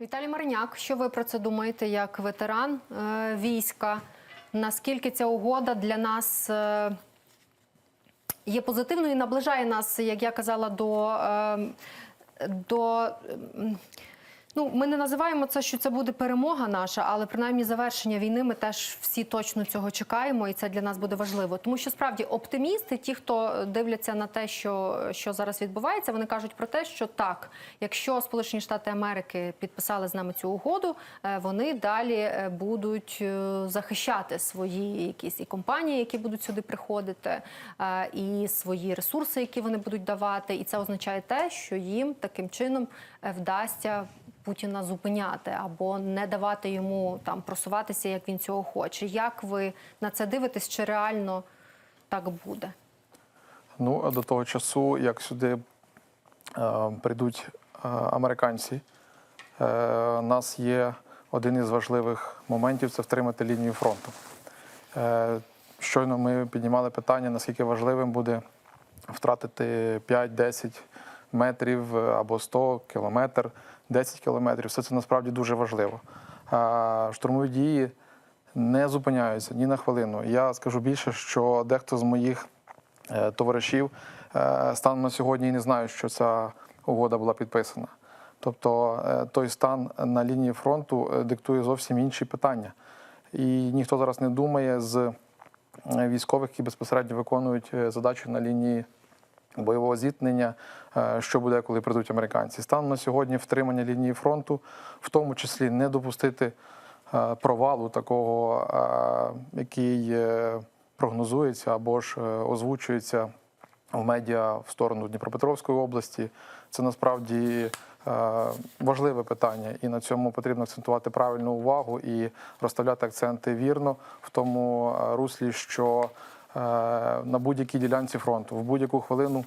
Віталій Мариняк, що ви про це думаєте як ветеран е, війська? Наскільки ця угода для нас е, є позитивною і наближає нас, як я казала, до. Е, до Ну, ми не називаємо це, що це буде перемога наша, але принаймні завершення війни ми теж всі точно цього чекаємо, і це для нас буде важливо. Тому що справді оптимісти, ті, хто дивляться на те, що, що зараз відбувається, вони кажуть про те, що так, якщо Сполучені Штати Америки підписали з нами цю угоду, е, вони далі е, будуть е, захищати свої якісь і компанії, які будуть сюди приходити, і свої ресурси, які вони будуть давати. І це означає те, що їм таким чином вдасться. Путіна зупиняти або не давати йому там просуватися, як він цього хоче. Як ви на це дивитесь? Чи реально так буде? Ну, а до того часу, як сюди е, прийдуть е, американці, е, нас є один із важливих моментів це втримати лінію фронту. Е, щойно ми піднімали питання, наскільки важливим буде втратити 5-10 метрів е, або 100 кілометр, 10 кілометрів. Все це насправді дуже важливо. Штурмові дії не зупиняються ні на хвилину. Я скажу більше, що дехто з моїх е, товаришів е, станом на сьогодні і не знають, що ця угода була підписана. Тобто е, той стан на лінії фронту диктує зовсім інші питання. І ніхто зараз не думає з військових, які безпосередньо виконують задачу на лінії бойового зіткнення, е, що буде, коли прийдуть американці. Станом на сьогодні втримання лінії фронту, в тому числі не допустити е, провалу такого, е, який прогнозується або ж озвучується в медіа в сторону Дніпропетровської області. Це насправді важливе питання, і на цьому потрібно акцентувати правильну увагу і розставляти акценти вірно в тому руслі, що на будь-якій ділянці фронту в будь-яку хвилину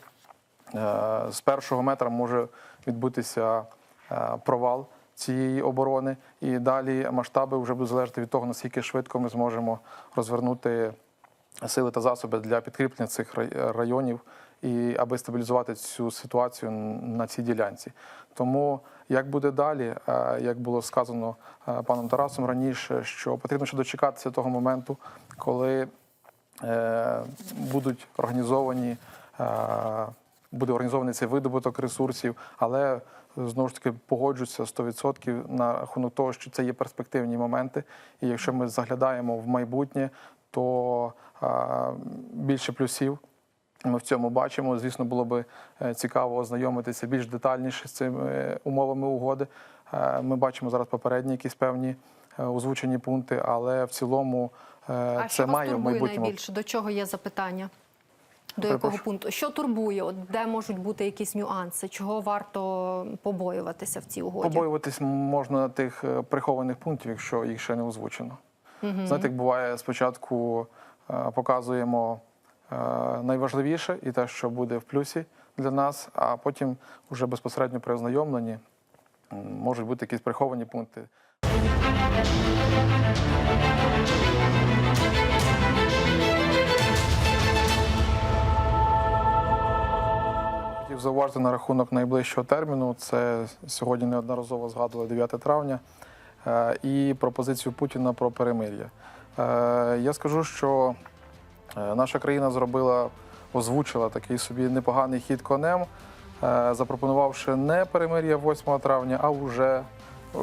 е, з першого метра може відбутися е, провал цієї оборони, і далі масштаби вже будуть залежати від того, наскільки швидко ми зможемо розвернути сили та засоби для підкріплення цих районів і аби стабілізувати цю ситуацію на цій ділянці. Тому як буде далі, е, як було сказано е, паном Тарасом раніше, що потрібно ще дочекатися того моменту, коли е, будуть організовані. е, Буде організований цей видобуток ресурсів, але знову ж таки погоджуюся 100% на рахунок того, що це є перспективні моменти. І якщо ми заглядаємо в майбутнє, то е, більше плюсів ми в цьому бачимо. Звісно, було би е, цікаво ознайомитися більш детальніше з цими е, умовами угоди. Е, Ми бачимо зараз попередні якісь певні е, озвучені пункти, але в цілому е, А це має в майбутньому найбільше? До чого є запитання? До якого пункту? Що турбує? От де можуть бути якісь нюанси? Чого варто побоюватися в цій угоді? Побоюватись можна тих е, прихованих пунктів, якщо їх ще не озвучено. Знаєте, як буває, спочатку е, показуємо е, найважливіше і те, що буде в плюсі для нас, а потім вже безпосередньо при ознайомленні можуть бути якісь приховані пункти. Зауважити на рахунок найближчого терміну. Це сьогодні неодноразово згадували 9 травня. е, І пропозицію Путіна про перемир'я. Е, Я скажу, що е, наша країна зробила, озвучила такий собі непоганий хід конем, запропонувавши не перемир'я 8 травня, а вже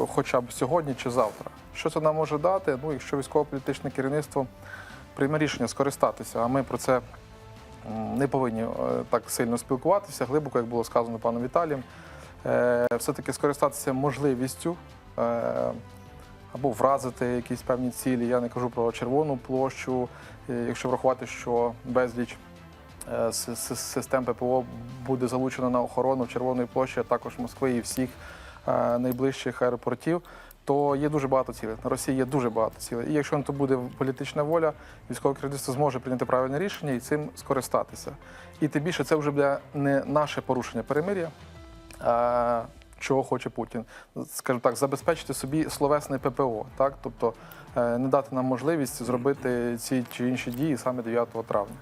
хоча б сьогодні чи завтра. Що це нам може дати? Ну, якщо військово-політичне керівництво прийме рішення скористатися, а ми про це не повинні е, так сильно спілкуватися, глибоко, як було сказано паном Віталієм, е, все-таки скористатися можливістю е, або вразити якісь певні цілі. Я не кажу про червону площу, якщо врахувати, що безліч систем ППО буде залучено на охорону Червоної площі, а також Москви і всіх найближчих аеропортів. То є дуже багато цілей. На Росії є дуже багато цілей. І якщо на то буде політична воля, військове керівництво зможе прийняти правильне рішення і цим скористатися. І тим більше це вже буде не наше порушення перемир'я, а чого хоче Путін. Скажімо так, забезпечити собі словесне ППО, так? тобто е, не дати нам можливість зробити ці чи інші дії саме 9 травня.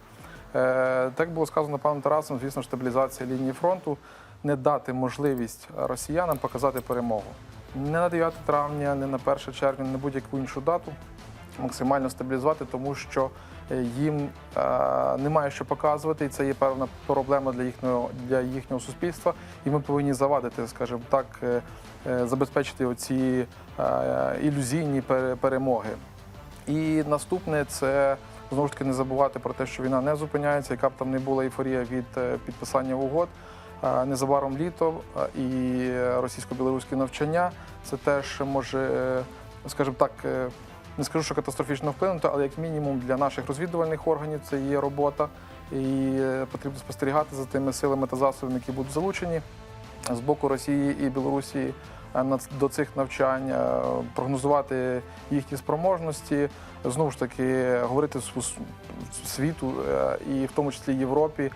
Е, Так було сказано паном Тарасом, звісно, стабілізація лінії фронту, не дати можливість росіянам показати перемогу. Не на 9 травня, не на 1 червня, не на будь-яку іншу дату максимально стабілізувати, тому що е, їм е, немає що показувати, і це є певна проблема для їхнього для їхнього суспільства. І ми повинні завадити, скажімо так, е, е, забезпечити оці е, ілюзійні перемоги. І наступне це знову ж таки не забувати про те, що війна не зупиняється, яка б там не була ейфорія від е, підписання угод. Е, Незабаром літо е, і російсько-білоруські навчання це теж може, е, скажімо так, не скажу, що катастрофічно вплинути, але як мінімум для наших розвідувальних органів це є робота, і потрібно спостерігати за тими силами та засобами, які будуть залучені з боку Росії і Білорусі до цих навчань, прогнозувати їхні спроможності, знову ж таки говорити світу і в тому числі Європі.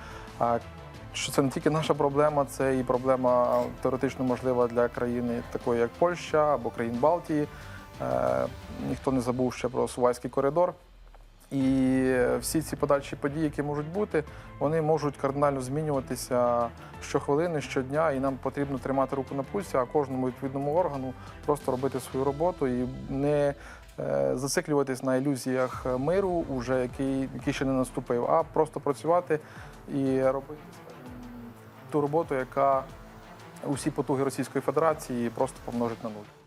Що це не тільки наша проблема, це і проблема теоретично можлива для країни, такої як Польща або країн Балтії. Е, Ніхто не забув ще про Сувайський коридор. І всі ці подальші події, які можуть бути, вони можуть кардинально змінюватися щохвилини, щодня, і нам потрібно тримати руку на пульсі, а кожному відповідному органу просто робити свою роботу і не е, зациклюватись на ілюзіях миру, уже який, який ще не наступив, а просто працювати і робити ту роботу, яка усі потуги Російської Федерації просто помножить на нуль.